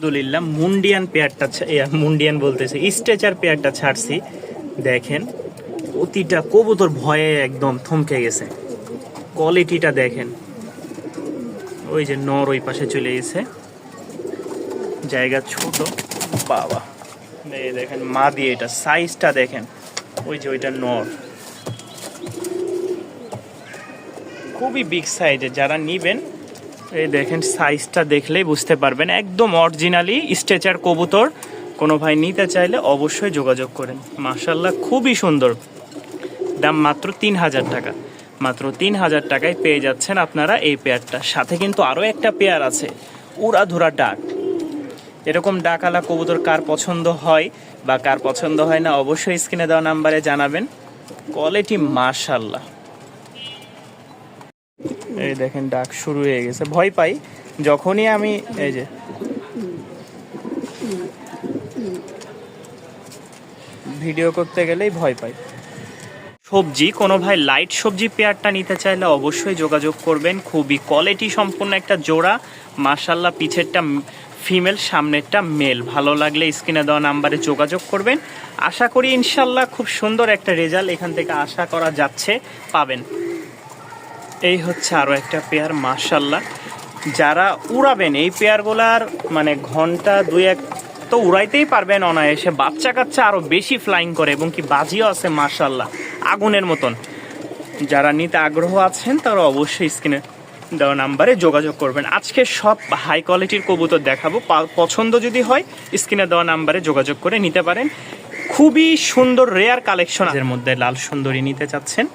আলহামদুলিল্লাহ, মুন্ডিয়ান পেয়ারটা মুন্ডিয়ান বলতেছে, স্ট্রেচার পেয়ারটা ছাড়ছি। দেখেন, প্রতিটা কবুতর ভয়ে একদম থমকে গেছে। কোয়ালিটিটা দেখেন। ওই যে নর ওই পাশে চলে গেছে। জায়গা ছোট। বাবা। দেখেন মা দিয়ে এটা, সাইজটা দেখেন। ওই যে ওইটা নর। খুবই বিগ সাইজের যারা নিবেন এই দেখেন সাইজটা দেখলেই বুঝতে পারবেন। একদম অরিজিনালি স্ট্রেচার কবুতর। কোনো ভাই নিতে চাইলে অবশ্যই যোগাযোগ করেন। মার্শাল্লাহ খুবই সুন্দর। দাম মাত্র তিন হাজার টাকা। মাত্র তিন হাজার টাকায় পেয়ে যাচ্ছেন আপনারা এই পেয়ারটা সাথে কিন্তু আরও একটা পেয়ার আছে, উড়াধুরা ডাক। এরকম ডাকালা কবুতর কার পছন্দ হয় বা কার পছন্দ হয় না, অবশ্যই স্ক্রিনে দেওয়া নাম্বারে জানাবেন। কোয়ালিটি মার্শাল্লাহ এই দেখেন, ডাক শুরু হয়ে গেছে। ভয় পাই, যখনই আমি, এই যে। ভিডিও করতে গেলেই ভয় পাই। সবজি, কোনো ভাই লাইট সবজি পেয়ারটা নিতে চাইলে অবশ্যই যোগাযোগ করবেন। খুবই কোয়ালিটি সম্পূর্ণ একটা জোড়া। মার্শাল্লাহ পিছেরটা ফিমেল সামনেরটা মেল ভালো লাগলে স্ক্রিনে দেওয়া নাম্বারে যোগাযোগ করবেন। আশা করি ইনশাল্লাহ খুব সুন্দর একটা রেজাল্ট এখান থেকে আশা করা যাচ্ছে, পাবেন। এই হচ্ছে আরও একটা পেয়ার মার্শাল্লাহ যারা উড়াবেন, এই পেয়ারগুলার মানে ঘণ্টা দুই এক তো উড়াইতেই পারবেন অনায়াসে। বাচ্চা কাচ্চা আরও বেশি ফ্লাইং করে এবং কি বাজিও আছে মার্শাল্লাহ আগুনের মতন। যারা নিতে আগ্রহ আছেন, তারা অবশ্যই স্ক্রিনে দেওয়া নাম্বারে যোগাযোগ করবেন। আজকে সব হাই কোয়ালিটির কবুতর দেখাবো। পছন্দ যদি হয়, স্ক্রিনে দেওয়া নাম্বারে যোগাযোগ করে নিতে পারেন। খুবই সুন্দর রেয়ার কালেকশন এর মধ্যে লাল সুন্দরী নিতে চাচ্ছেন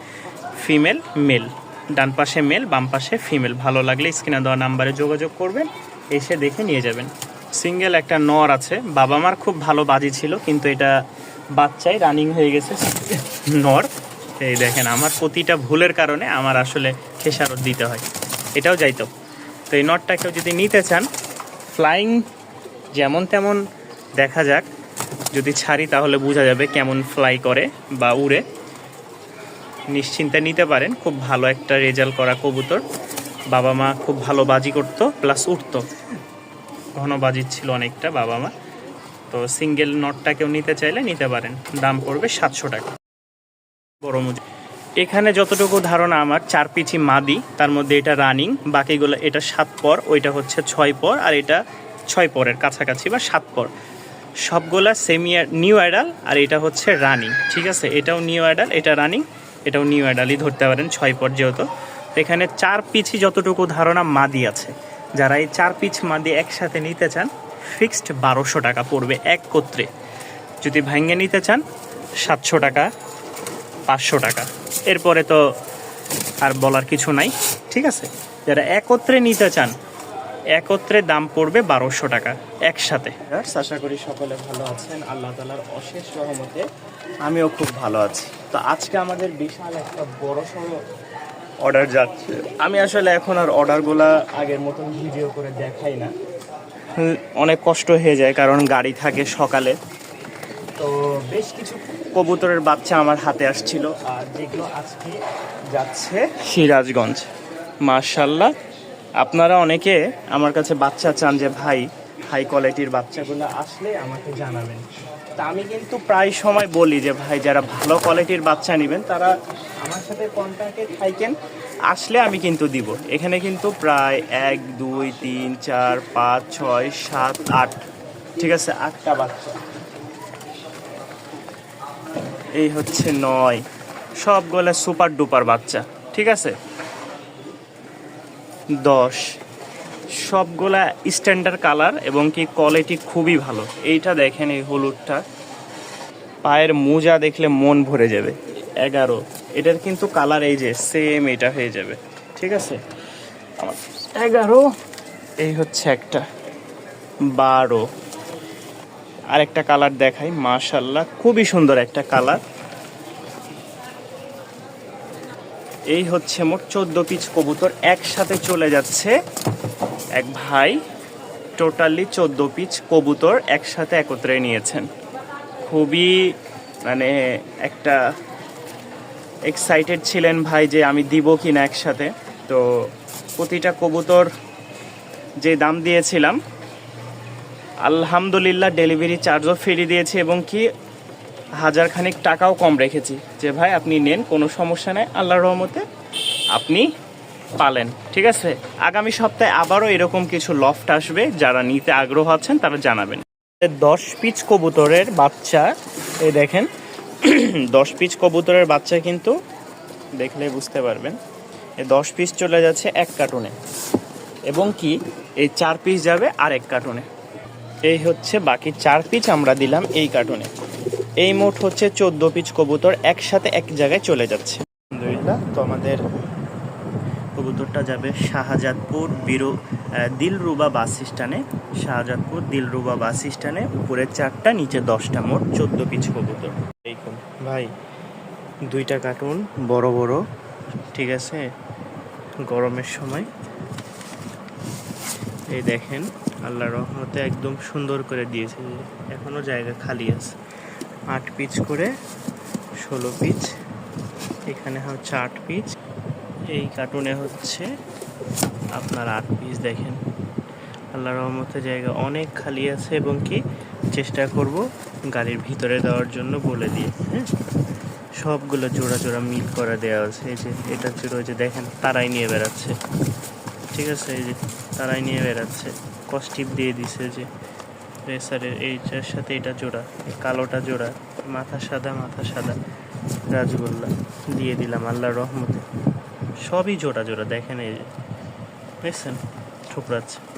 ফিমেল মেল ডান পাশে মেল, বাম পাশে ফিমেল। ভালো লাগলে স্ক্রিনে দেওয়া নাম্বারে যোগাযোগ করবেন, এসে দেখে নিয়ে যাবেন। সিঙ্গেল একটা নর আছে বাবা মার খুব ভালো বাজি ছিল, কিন্তু এটা বাচ্চাই রানিং হয়ে গেছে নর। এই দেখেন, আমার প্রতিটা ভুলের কারণে আমার আসলে খেসারত দিতে হয়। এটাও যাইতো। তো এই নটটাকেও যদি নিতে চান ফ্লাইং যেমন তেমন দেখা যাক। যদি ছাড়ি তাহলে বোঝা যাবে কেমন ফ্লাই করে বা উড়ে। নিশ্চিন্তে নিতে পারেন। খুব ভালো একটা রেজাল্ট করা কবুতর। বাবা মা খুব ভালো বাজি করতো, প্লাস উঠতো। ঘন বাজির ছিল অনেকটা বাবা মা। তো সিঙ্গেল নটটাকেও নিতে চাইলে নিতে পারেন। দাম পড়বে সাতশো টাকা। বড় মুজ এখানে যতটুকু ধারণা আমার, চার পিছি মাদি, তার মধ্যে এটা রানিং বাকিগুলো এটা সাত পর, ওইটা হচ্ছে ছয় পর, আর এটা ছয় পরের কাছাকাছি বা সাত পর। সবগুলা সেমি নিউ অ্যাডাল আর এটা হচ্ছে রানিং ঠিক আছে? এটাও নিউ অ্যাডাল এটা রানিং এটাও নিউ অ্যাডালই ধরতে পারেন, ছয় পর যেহেতু। তো এখানে চার পিছি যতটুকু ধারণা মাদি আছে। যারা এই চার পিছ মাদি একসাথে নিতে চান ফিক্সড বারোশো টাকা পড়বে এক কোত্রে। যদি ভাঙ্গে নিতে চান, সাতশো টাকা, পাঁচশো টাকা। এরপরে তো আর বলার কিছু নাই, ঠিক আছে? যারা একত্রে নিতে চান একত্রে দাম পড়বে বারোশো টাকা, একসাথে। আশা করি সকলে ভালো আছেন। আল্লাহ তালার অশেষ রহমতে আমিও খুব ভালো আছি। তো আজকে আমাদের বিশাল একটা বড় সড়ো অর্ডার যাচ্ছে। আমি আসলে এখন আর অর্ডারগুলা আগের মতন ভিডিও করে দেখাই না। অনেক কষ্ট হয়ে যায়, কারণ গাড়ি থাকে সকালে। তো বেশ কিছু কবুতরের বাচ্চা আমার হাতে আসছিল। আর যেগুলো আজকে যাচ্ছে সিরাজগঞ্জ। মার্শাল্লাহ আপনারা অনেকে আমার কাছে বাচ্চা চান যে, ভাই হাই কোয়ালিটির বাচ্চাগুলো আসলে আমাকে জানাবেন। তা আমি কিন্তু প্রায় সময় বলি যে, ভাই, যারা ভালো কোয়ালিটির বাচ্চা নেবেন, তারা আমার সাথে কন্ট্যাক্টে থাকেন। আসলে আমি কিন্তু দিব। এখানে কিন্তু প্রায় এক, দুই, তিন, চার, পাঁচ, ছয়, সাত, আট, ঠিক আছে, আটটা বাচ্চা। এই হচ্ছে নয়। সবগুলো সুপার ডুপার বাচ্চা, ঠিক আছে? দশ। সবগুলা স্ট্যান্ডার্ড কালার এবং কি কোয়ালিটি খুবই ভালো। এইটা দেখেন এই হলুদটা। পায়ের মোজা দেখলে মন ভরে যাবে। এগারো। এটার কিন্তু কালার এই যে সেম এটা হয়ে যাবে। ঠিক আছে? এগারো। এই হচ্ছে একটা। বারো। আরেকটা কালার দেখাই মাশাল্লাহ খুবই সুন্দর একটা কালার এই হচ্ছে মোট চোদ্দ পিচ কবুতর একসাথে চলে যাচ্ছে। এক ভাই টোটালি চোদ্দ পিচ কবুতর একসাথে একত্রে নিয়েছেন। খুবই মানে একটা এক্সাইটেড ছিলেন ভাই যে আমি দিব কি না একসাথে। তো প্রতিটা কবুতর যে দাম দিয়েছিলাম, আলহামদুলিল্লাহ ডেলিভারি চার্জও ফিরিয়ে দিয়েছে এবং কি হাজার খানিক টাকাও কম রেখেছি। যে ভাই, আপনি নেন, কোনো সমস্যা নেই, আল্লাহর রহমতে আপনি পালেন, ঠিক আছে? আগামী সপ্তাহে আবারও এরকম কিছু লফট আসবে, যারা নিতে আগ্রহ আছেন, তারা জানাবেন। দশ পিচ কবুতরের বাচ্চা, এই দেখেন, দশ পিচ কবুতরের বাচ্চা কিন্তু, দেখলে বুঝতে পারবেন এই দশ পিস চলে যাচ্ছে এক কার্টুনে। এবং কি, এই চার পিস যাবে আর এক কার্টুনে। এই হচ্ছে বাকি চার পিস আমরা দিলাম এই কার্টুনে। এই মোট হচ্ছে চোদ্দ পিচ কবুতর একসাথে এক জায়গায় চলে যাচ্ছে। আলহামদুলিল্লাহ তো আমাদের কবুতরটা যাবে শাহজাদপুর বিরু দিলরুবা বাস স্ট্যান্ডে। শাহজাদপুর দিলরুবা বাস স্ট্যান্ডে উপরে চারটা, নিচে দশটা মোট চোদ্দ পিচ কবুতর। ভাই, দুইটা কার্টুন বড় বড়, ঠিক আছে? গরমের সময়। এই দেখেন আল্লাহ রহমতে একদম সুন্দর করে দিয়েছে, এখনও জায়গা খালি আছে। আট পিচ করে ষোলো পিচ। এখানে হচ্ছে আট পিচ। এই কার্টুনে হচ্ছে আপনার আট পিস দেখেন। আল্লাহ রহমতে জায়গা অনেক খালি আছে এবং কি চেষ্টা করব গাড়ির ভিতরে দেওয়ার জন্য বলে দিয়ে হ্যাঁ? সবগুলো জোড়া জোড়া মিল করে দেওয়া আছে। এই যে এটা ওই যে দেখেন, তারাই নিয়ে বেড়াচ্ছে। ঠিক আছে, এই যে তারাই নিয়ে বেড়াচ্ছে। কস্টিপ দিয়ে দিছে যে। রেসারের এইটার সাথে এটা জোড়া কালোটা জোড়া, মাথা সাদা মাথা সাদা রাজগোল্লা দিয়ে দিলাম আল্লাহ রহমতে। সবই জোড়া জোড়া, দেখেন এই দেখছেন? ঠুকরাচ্ছে।